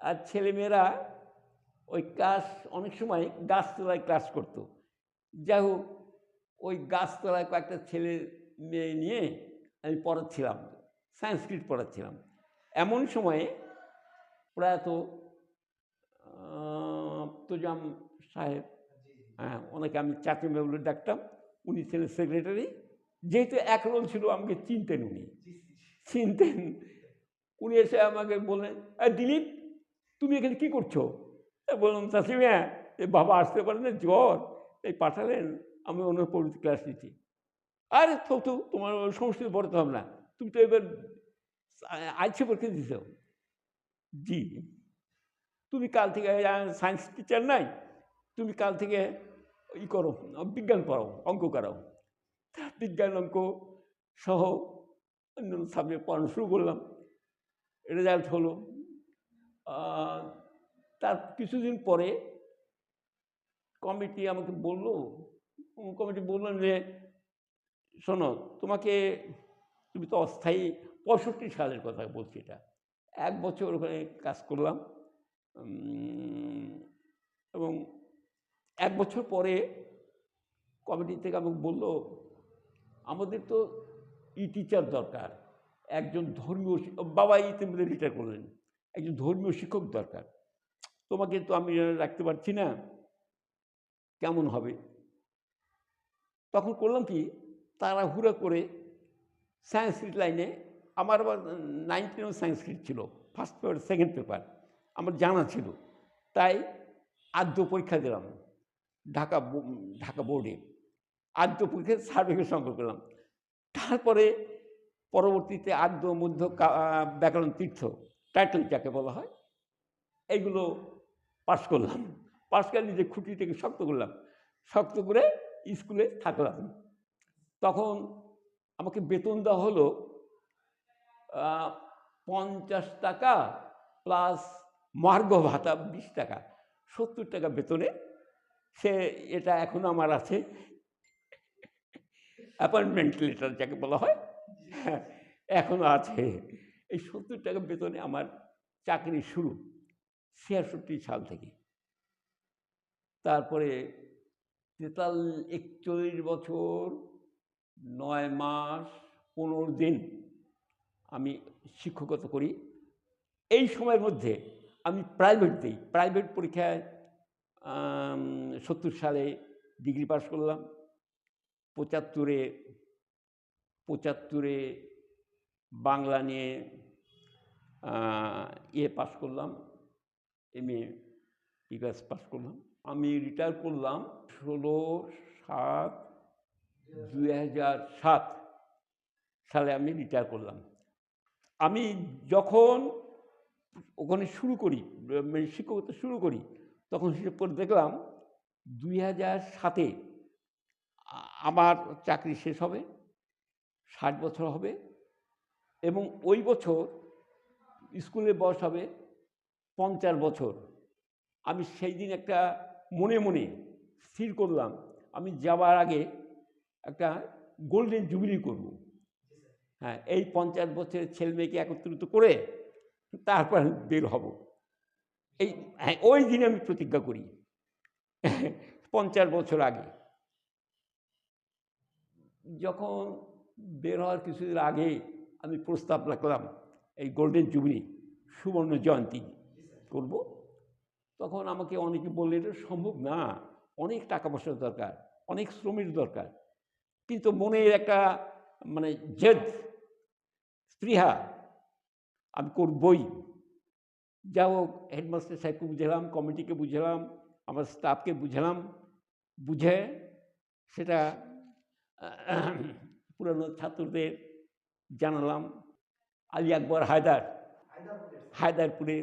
আর ছেলেমেয়েরা ওই ক্লাস অনেক সময় গাছতলায় ক্লাস করতো। যাই হোক ওই গাছতলায় কয়েকটা ছেলে মেয়ে নিয়ে আমি পড়াচ্ছিলাম সংস্কৃত পড়াচ্ছিলাম। এমন সময়ে প্রয়াত তোজাম সাহেব হ্যাঁ ওনাকে আমি চাকরি বলে ডাকতাম। উনি ছিলেন সেক্রেটারি যেহেতু এক রোল ছিল আমাকে চিনতেন উনি। চিনতেন। উনি এসে আমাকে বললেন "এই দিলীপ তুমি এখানে কী করছ? বললাম চাষিমিয়া এ বাবা আসতে পারে না, জ্বর। এই পাঠালেন, আমি ওনার প্রভৃতি ক্লাস নিচ্ছি। আরে তো তো তোমার সংস্কৃত পড়তে হবে না। তুমি তো এবার আইছে পরীক্ষা দিছ জি। তুমি কাল থেকে সায়েন্স টিচার নাই। তুমি কাল থেকে ই করো, বিজ্ঞান পড়াও, অঙ্ক করাও। বিজ্ঞান, অঙ্ক সহ অন্যান্য সাবজেক্ট পড়ানো শুরু করলাম। রেজাল্ট হলো তার কিছুদিন পরে কমিটি আমাকে বলল কমিটি বললেন যে, শোনো, তোমাকে, তুমি তো অস্থায়ী পঁয়ষট্টি সালের কথা বলছি এটা। এক বছর ওখানে কাজ করলাম এবং এক বছর পরে কমিটি থেকে আমাকে বলল, আমাদের তো ই টিচার দরকার, একজন ধর্মীয় বাবা ইতিমধ্যে রিটায়ার করলেন। একজন ধর্মীয় শিক্ষক দরকার। তোমাকে তো আমি রাখতে পারছি না কেমন হবে। তখন করলাম কি, তাড়াহুড়া করে সায়েন্সক্রিট লাইনে আমার আবার নাইনটিনও সায়েন্সক্রিট ছিল ফার্স্ট পেপার সেকেন্ড পেপার আমার জানা ছিল। তাই আদ্য পরীক্ষা দিলাম ঢাকা ঢাকা বোর্ডে আদ্য পরীক্ষায় সার্টিফিকেট সংগ্রহ করলাম। তারপরে পরবর্তীতে আদ্য, মধ্য ব্যাকরণ, তীর্থ টাইটেল যাকে বলা হয়, এইগুলো পাশ করলাম। পাস করে নিজে খুঁটি থেকে শক্ত করলাম। শক্ত করে স্কুলে থাকলাম। তখন আমাকে বেতন দেওয়া হলো পঞ্চাশ টাকা প্লাস মার্গ ভাতা বিশ টাকা। সত্তর টাকা বেতনে সে এটা এখনও আমার আছে। অ্যাপয়েন্টমেন্ট লেটার যাকে বলা হয় হ্যাঁ এখনও আছে। এই সত্তর টাকা বেতনে আমার চাকরি শুরু, ছিয়াষট্টি সাল থেকে। তারপরে তেতাল একচল্লিশ বছর, নয় মাস, পনেরো দিন আমি শিক্ষকতা করি। এই সময়ের মধ্যে আমি প্রাইভেট দিই। প্রাইভেট পরীক্ষায় সত্তর সালে ডিগ্রি পাস করলাম। পঁচাত্তরে পঁচাত্তরে বাংলা নিয়ে ইয়ে পাস করলাম, এম এ ইকাস পাস করলাম। আমি রিটায়ার করলাম ষোলো সাত দুই হাজার সাত সালে আমি রিটায়ার করলাম। আমি যখন ওখানে শুরু করি মানে শিক্ষকতা শুরু করি, তখন হিসেব করে দেখলাম দুই হাজার সাতে আমার চাকরি শেষ হবে, ষাট বছর হবে এবং ওই বছর স্কুলের বয়স হবে পঞ্চাশ বছর। আমি সেই দিন একটা মনে মনে স্থির করলাম, আমি যাওয়ার আগে একটা গোল্ডেন জুবিলি করব। হ্যাঁ এই পঞ্চাশ বছরের ছেলে মেয়েকে একত্রিত করে তারপর বের হব। এই হ্যাঁ ওই দিনে আমি প্রতিজ্ঞা করি, পঞ্চাশ বছর আগে। যখন বের হওয়ার কিছুদিন আগে আমি প্রস্তাব রাখলাম, এই গোল্ডেন জুবিলি সুবর্ণ জয়ন্তী করব। তখন আমাকে অনেকে বললে এটা সম্ভব না, অনেক টাকা পয়সার দরকার, অনেক শ্রমের দরকার। কিন্তু মনের একটা মানে জেদ, স্পৃহা আমি করবই। যা হোক, হেডমাস্টার সাহেবকে বুঝালাম, কমিটিকে বুঝালাম, আমার স্টাফকে বুঝালাম, বুঝে সেটা পুরানো ছাত্রদের জানালাম, আলী আকবর হায়দার হায়দারপুরে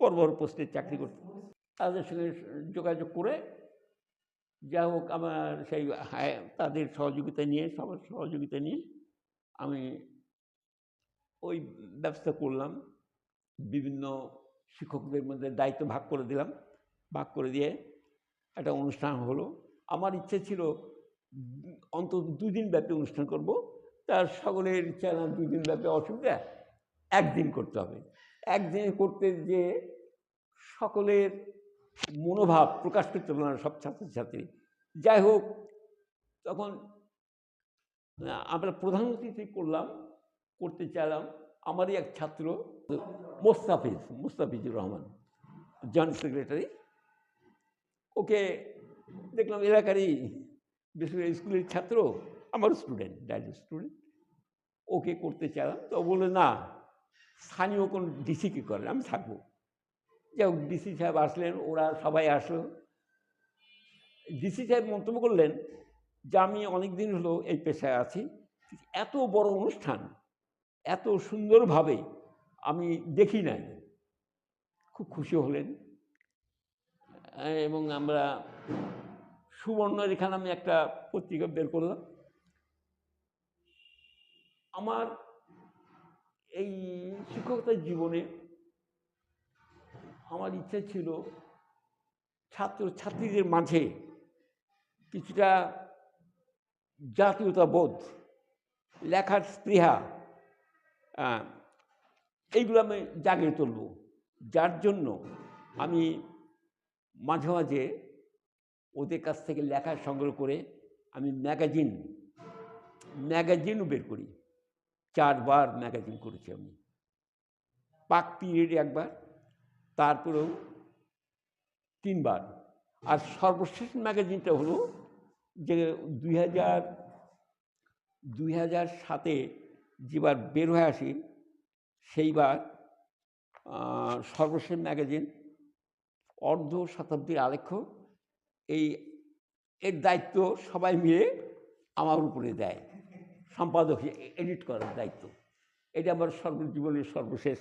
বড় পোস্টে চাকরি করত। তাদের সঙ্গে যোগাযোগ করে যা হোক আমার সেই তাদের সহযোগিতা নিয়ে সবার সহযোগিতা নিয়ে আমি ওই ব্যবস্থা করলাম। বিভিন্ন শিক্ষকদের মধ্যে দায়িত্ব ভাগ করে দিলাম। ভাগ করে দিয়ে একটা অনুষ্ঠান হলো। আমার ইচ্ছে ছিল, অন্তত দুদিন ব্যাপী অনুষ্ঠান করব। তার সকলের ইচ্ছা না দুদিন ব্যাপী অসুবিধা, একদিন করতে হবে। একদিন করতে যে সকলের মনোভাব প্রকাশ করতে পারল না, সব ছাত্রছাত্রী। যাই হোক, তখন আমরা প্রধান অতিথি করলাম, করতে চাইলাম। আমারই এক ছাত্র, মোস্তাফিজ, মোস্তাফিজুর রহমান জয়েন্ট সেক্রেটারি ওকে দেখলাম এলাকারই বেসরকারি স্কুলের ছাত্র। আমার স্টুডেন্ট ডাইরেক্ট স্টুডেন্ট ওকে করতে চাইলাম, তো ও বলল, না, স্থানীয় কোন ডিসিকে করেন, আমি থাকব। যাই হোক ডিসি সাহেব আসলেন, ওরা সবাই আসলো। ডিসি সাহেব মন্তব্য করলেন যে, আমি অনেক দিন হলো এই পেশায় আছি, এত বড় অনুষ্ঠান, এত সুন্দরভাবে আমি দেখি নাই। খুব খুশি হলেন। এবং আমরা সুবর্ণরেখা নামে একটা পত্রিকা বের করলাম। আমার এই শিক্ষকতার জীবনে আমার ইচ্ছা ছিল ছাত্র ছাত্রীদের মাঝে কিছুটা জাতীয়তাবোধ, লেখার স্পৃহা এইগুলো আমি জাগিয়ে তুলব। যার জন্য আমি মাঝে মাঝে ওদের কাছ থেকে লেখা সংগ্রহ করে আমি ম্যাগাজিন, ম্যাগাজিনও বের করি। চারবার ম্যাগাজিন করেছি আমি। পাক পিরিয়ডে একবার, তারপরেও তিনবার। আর সর্বশেষ ম্যাগাজিনটা হলো যে দুই হাজার দুই হাজার সাতে যেবার বের হয়ে আসি, সেইবার সর্বশেষ ম্যাগাজিন অর্ধ শতাব্দীর আলেখ্য, এই এর দায়িত্ব সবাই মিলে আমার উপরে দেয়। সম্পাদক এডিট করার দায়িত্ব। এটা আমার সর্বজীবনের সর্বশেষ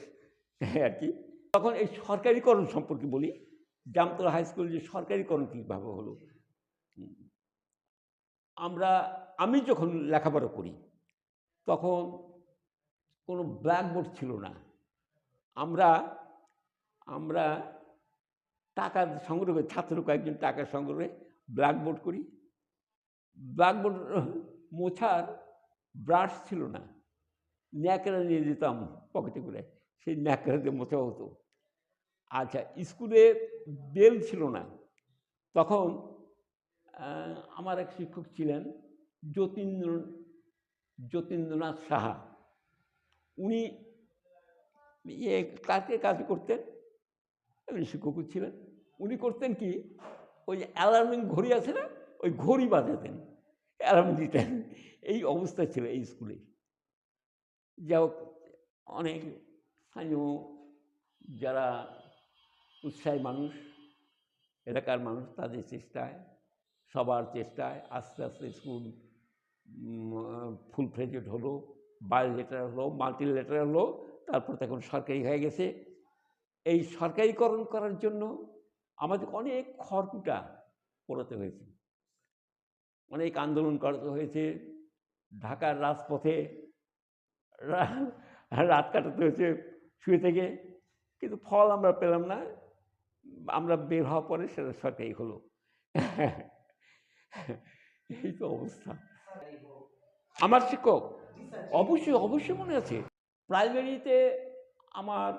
আর কি। তখন এই সরকারিকরণ সম্পর্কে বলি, জামতলা হাই স্কুল যে সরকারিকরণ কীভাবে হলো। আমরা, আমি যখন লেখাপড়া করি, তখন কোনো ব্ল্যাকবোর্ড ছিল না। আমরা আমরা টাকা সংগ্রহ, ছাত্র কয়েকজন টাকা সংগ্রহে ব্ল্যাকবোর্ড করি। ব্ল্যাকবোর্ড মোছার ব্রাশ ছিল না। ন্যাকড়া নিয়ে যেতাম পকেটে করে। সেই ন্যাকড়া দিয়ে মোছা হতো। আচ্ছা স্কুলে বেল ছিল না। তখন আমার এক শিক্ষক ছিলেন যতীন্দ্র, যতীন্দ্রনাথ সাহা। উনি ইয়ে কাজে কাজ করতেন শিক্ষকও ছিলেন। উনি করতেন কি, ওই অ্যালার্মিং ঘড়ি আছে না, ওই ঘড়ি বাজাতেন। অ্যালার্ম দিতেন। এই অবস্থা ছিল এই স্কুলে যা হোক অনেক স্থানীয় যারা উৎসাহী মানুষ, এলাকার মানুষ তাদের চেষ্টায়, সবার চেষ্টায় আস্তে আস্তে স্কুল ফুল ফ্লেজেড হলো বায়ো লেটার হলো মাল্টি লেটার হলো, তারপর তখন সরকারি হয়ে গেছে। এই সরকারিকরণ করার জন্য আমাদের অনেক খড়কুটা পড়াতে হয়েছে। অনেক আন্দোলন করতে হয়েছে। ঢাকার রাজপথে রাত কাটাতে হয়েছে শুয়ে থেকে। কিন্তু ফল আমরা পেলাম না। আমরা বের হওয়ার পরে সেটা সরকারি হলো। এই তো অবস্থা। আমার শিক্ষক? অবশ্যই অবশ্যই মনে আছে। প্রাইমারিতে আমার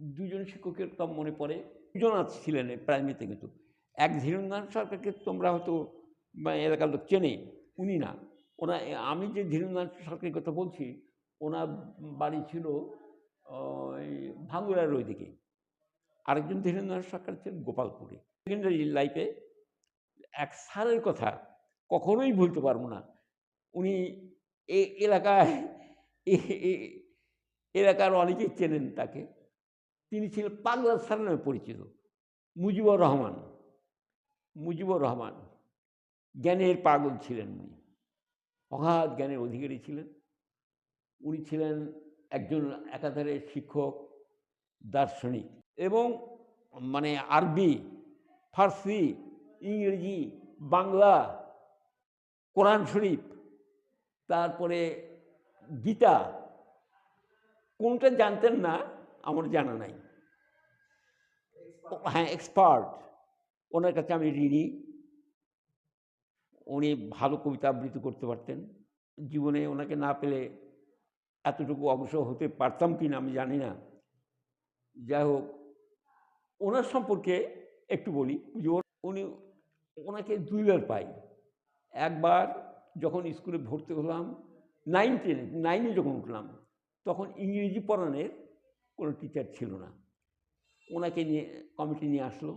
দুজন শিক্ষকের কথা মনে পড়ে। দুজন ছিলেন প্রাইমারিতে কিন্তু। এক ধীরেন্দ্রনাথ সরকারকে তোমরা হয়তো বা এলাকার লোক চেনে, উনি না। ওনা আমি যে ধীরেন্দ্রনাথ সরকারের কথা বলছি, ওনার বাড়ি ছিল, ওই ভাঙ্গুরার ওই দিকে আরেকজন ধীরেন্দ্রনাথ সরকার ছিলেন গোপালপুরে। সেকেন্ডারি লাইফে এক স্যারের কথা কখনোই ভুলতে পারব না। উনি এ এলাকায় এলাকার অনেকেই চেনেন তাকে। তিনি ছিলেন পাগলা স্যার নামে পরিচিত, মুজিবুর রহমান। মুজিবুর রহমান। জ্ঞানের পাগল ছিলেন উনি। অগাধ জ্ঞানের অধিকারী ছিলেন। উনি ছিলেন একজন একাধারে শিক্ষক, দার্শনিক এবং মানে আরবি, ফার্সি, ইংরেজি, বাংলা, কোরআন শরীফ, তারপরে গীতা। কোনটা জানতেন না আমার জানা নাই। হ্যাঁ এক্সপার্ট। ওনার কাছে আমি ঋণী। উনি ভালো কবিতা আবৃত্তি করতে পারতেন। জীবনে ওনাকে না পেলে এতটুকু অগ্রসর হতে পারতাম কি না আমি জানি না। যাই হোক, ওনার সম্পর্কে একটু বলি, যে উনি ওনাকে দুইবার পাই। একবার যখন স্কুলে ভর্তি হলাম নাইন টেনে নাইনে যখন উঠলাম, তখন ইংরেজি পড়ানোর কোনো টিচার ছিল না। ওনাকে নিয়ে কমিটি নিয়ে আসলো।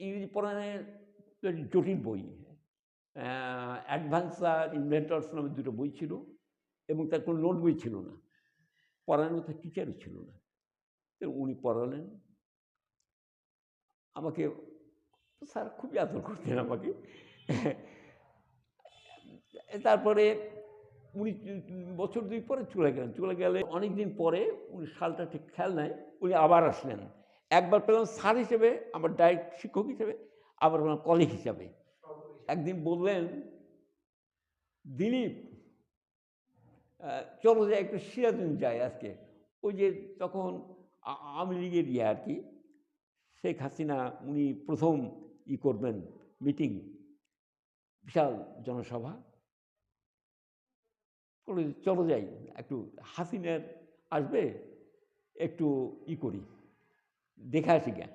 ইংরেজি পড়ানোর জটিল বই। অ্যাডভান্স আর ইনভেন্টর্স নামে দুটো বই ছিল এবং তার কোনো নোট বই ছিল না। পড়ানোর মতো টিচারও ছিল না। তো উনি পড়ালেন। আমাকে স্যার খুবই আদর করতেন আমাকে। তারপরে উনি বছর দুই পরে চলে গেলেন। চলে গেলে অনেক দিন পরে উনি সালটা ঠিক খেয়াল নাই, উনি আবার আসলেন। একবার পেলাম স্যার হিসেবে, আমার ডাইরেক্ট শিক্ষক হিসেবে। আবার ওনার কলিগ হিসাবে। একদিন বললেন, দিলীপ চলো যে একটু সিরাজুন যাই আজকে। ওই যে তখন আওয়ামী লীগের ইয়ে আর কি, শেখ হাসিনা উনি প্রথম ই করবেন মিটিং, বিশাল জনসভা। চলো যাই, একটু হাসিনার আসবে, একটু ই করি, দেখে আসি জ্ঞান।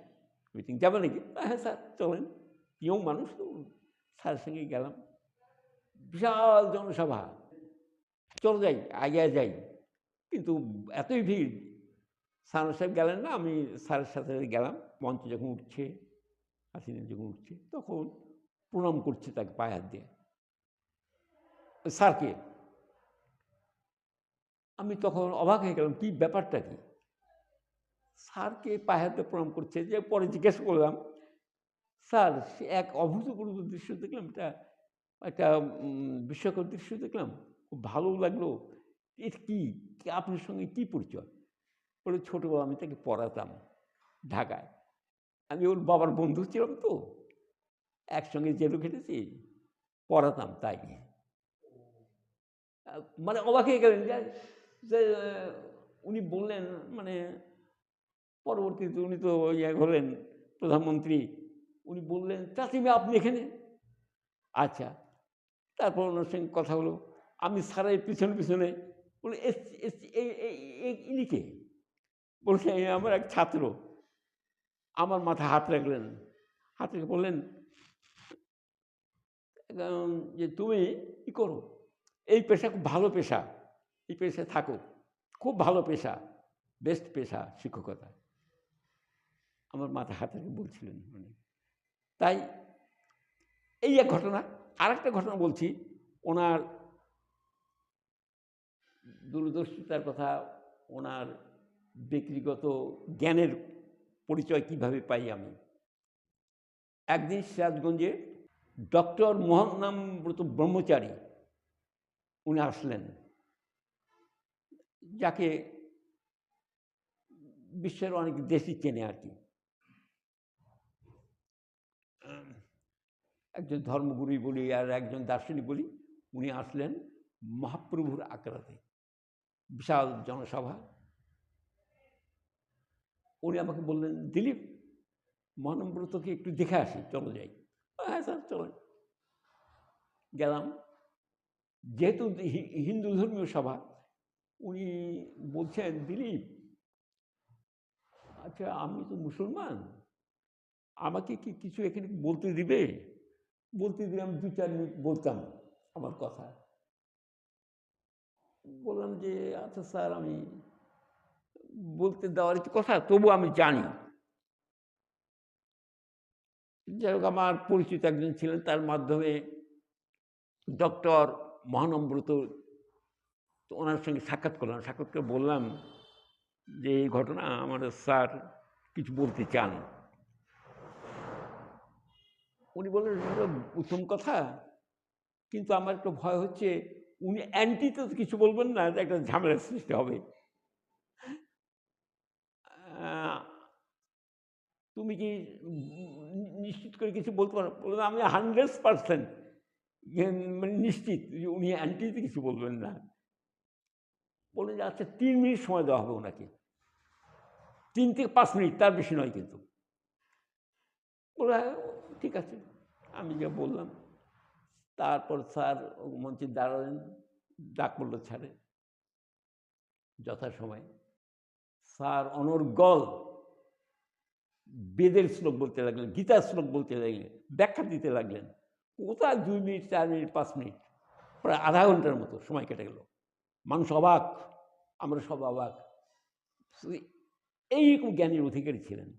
মিটিং যাবে নাকি? হ্যাঁ স্যার, চলেন। কেউ মানুষ তো, স্যারের সঙ্গে গেলাম। বিশাল জনসভা। চলো যাই, আগে যাই। কিন্তু এতই ভিড়। স্যার সাহেব গেলেন না, আমি স্যারের সাথে গেলাম। মঞ্চে যখন উঠছে, হাসিনা যখন উঠছে, তখন প্রণাম করছে তাকে পায়ে হাত দিয়ে। স্যারকে। আমি তখন অবাক হয়ে গেলাম, কি ব্যাপারটা কি? স্যারকে পায়ে হাতে প্রণাম করছে যে পরে জিজ্ঞেস করলাম স্যার সে এক অভূতপূর্ব দৃশ্য দেখলাম এটা একটা বিস্ময়কর দৃশ্য দেখলাম খুব ভালো লাগল এটা কি আপনার সঙ্গে কী পরিচয়? বলে ছোটোবেলা আমি তাকে পড়াতাম ঢাকায়। আমি ওর বাবার বন্ধু ছিলাম তো একসঙ্গে জেলও খেটেছি পড়াতাম তাই মানে অবাক হয়ে গেলেন যে, উনি বললেন মানে পরবর্তীতে উনি তো ইয়ে হলেন প্রধানমন্ত্রী। উনি বললেন, চাচিমা, আপনি এখানে? আচ্ছা। তারপর ওনার সঙ্গে কথা হলো। আমি সারাই পিছনে পিছনে। বলে এসছি এসছি এই এই এই- ইনি কে? বলছে আমার এক ছাত্র। আমার মাথায় হাত রাখলেন। হাত রেখে বললেন যে তুমি কী করো। এই পেশা খুব ভালো পেশা। এই পেশায় থাকো। খুব ভালো পেশা। বেস্ট পেশা শিক্ষকতা। আমার মাথায় হাত বলছিলেন উনি। তাই এই এক ঘটনা, আরেকটা ঘটনা বলছি, ওনার দূরদর্শিতার কথা, ওনার ব্যক্তিগত জ্ঞানের পরিচয় কীভাবে পাই আমি। একদিন সিরাজগঞ্জে ডক্টর মোহনামব্রত ব্রহ্মচারী উনি আসলেন, যাকে বিশ্বের অনেক দেশই চেনে আর কি। একজন ধর্মগুরুই বলি আর একজন দার্শনিক বলি, উনি আসলেন মহাপ্রভুর আকারাতে বিশাল জনসভা। উনি আমাকে বললেন, দিলীপ মহানব্রতকে একটু দেখে আসি, চলো যাই। হ্যাঁ স্যার চলেন গেলাম। যেহেতু হিন্দু ধর্মীয় সভা, উনি বলছেন, দিলীপ আচ্ছা আমি তো মুসলমান, আমাকে কি কিছু এখানে বলতে দিবে? বলতে দিলাম দু চার মিনিট বলতাম আমার কথা। বললাম যে আচ্ছা স্যার, আমি বলতে দেওয়ার কথা তবু আমি জানি। যাই হোক, আমার পরিচিত একজন ছিলেন, তার মাধ্যমে ডক্টর মহানম্রত ওনার সঙ্গে সাক্ষাৎ করলাম। সাক্ষাৎ করে বললাম যে, এই ঘটনা আমাদের স্যার কিছু বলতে চান। উনি বললেন "এটা তো উত্তম কথা। কিন্তু আমার একটু ভয় হচ্ছে উনি অ্যান্টিতে কিছু বলবেন না একটা ঝামেলার সৃষ্টি হবে। তুমি কি নিশ্চিত করে কিছু বলতে পারো? বললাম আমি হান্ড্রেড পার্সেন্ট মানে নিশ্চিত যে উনি অ্যান্টিতে কিছু বলবেন না। বললেন যে আচ্ছা তিন মিনিট সময় দেওয়া হবে ওনাকে। তিন থেকে পাঁচ মিনিট তার বেশি নয় কিন্তু। "হ্যাঁ, ঠিক আছে, আমি যা বললাম। তারপর স্যার মঞ্চে দাঁড়ালেন, ডাক পড়ল ছাড়ে যথাসময়ে স্যার অনর্গল বেদের শ্লোক বলতে লাগলেন, গীতার শ্লোক বলতে লাগলেন, ব্যাখ্যা দিতে লাগলেন। কোথায় দুই মিনিট, চার মিনিট, পাঁচ মিনিট? প্রায় আধা ঘণ্টার মতো সময় কেটে গেল। মানুষ অবাক, আমরা সব অবাক। এইরকম জ্ঞানের অধিকারী ছিলেন।